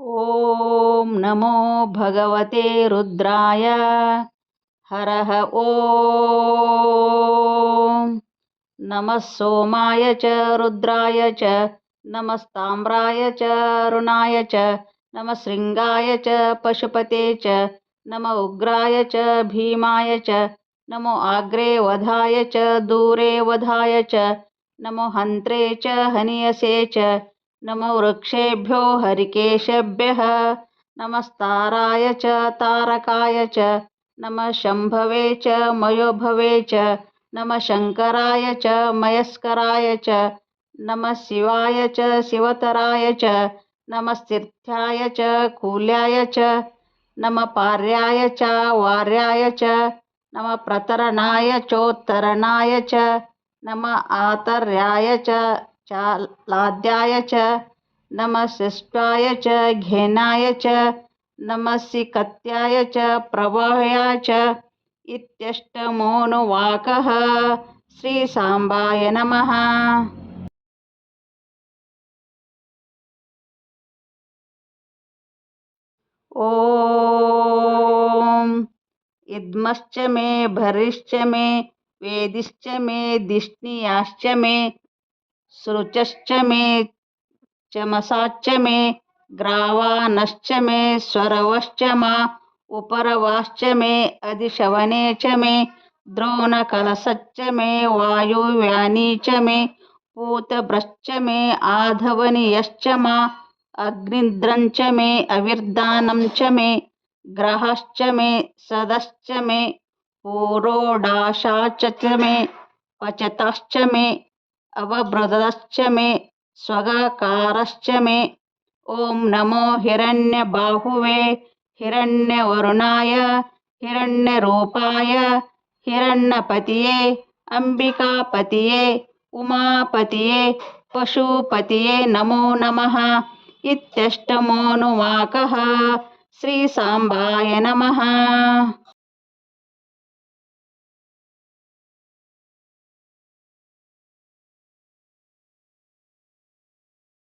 ॐ नमो भगवते रुद्राय। हरः ॐ। नमः सोमाय च रुद्राय च नमस्ताम्राय च अरुणाय च नमः शृङ्गाय च पशुपते च नम उग्राय च भीमाय च नमो अग्रे वधाय च दूरे वधाय च नमो हन्त्रे च हनियसे च नमो वृक्षेभ्यो हरिकेशेभ्यः। नमस्ताराय च तारकाय च नमः शम्भवे च मयोभवे च नमः शङ्कराय च मयस्कराय च नमः शिवाय च शिवतराय च नमः तीर्थ्याय च कूल्याय च नमः पार्याय च वार्याय च नमः प्रतरणाय चोत्तरणाय च नमः आतर्याय च लाद्याय च नमः शिष्टाय च, घेनाय च नमः सिकत्याय च, प्रवाहाय च, इत्यष्टमोनुवाकः, श्रीसाम्बाय नमः। ॐ इद्मश्च मे, भरिश्च मे, वेदिश्च मे, दिष्णियाश्च मे सृचश्च मे चमसाश्च मे ग्रावानश्च मे स्वरवश्च मा उपरवाश्च मे अधिशवने च मे द्रोणकलशश्च मे वायुव्यानी च मे पूतभ्रश्च मे आधवनियश्च मा अग्निद्रञ्च मे अविर्दानं च मे ग्रहश्च मे सदश्च मे पुरोडाशाश्च मे पचताश्च मे అవభృదశ్చ మే స్వగకారశ్చ మే. ఓం నమో హిరణ్య బాహువే. హిరణ్య వరుణాయ. హిరణ్య రూపాయ. హిరణ్యపతియే అంబికాపతియే. ఉమాపతియే. పశుపతియే నమో నమ. ఇత్యష్టమోనువాక. శ్రీసాంబాయ నమ.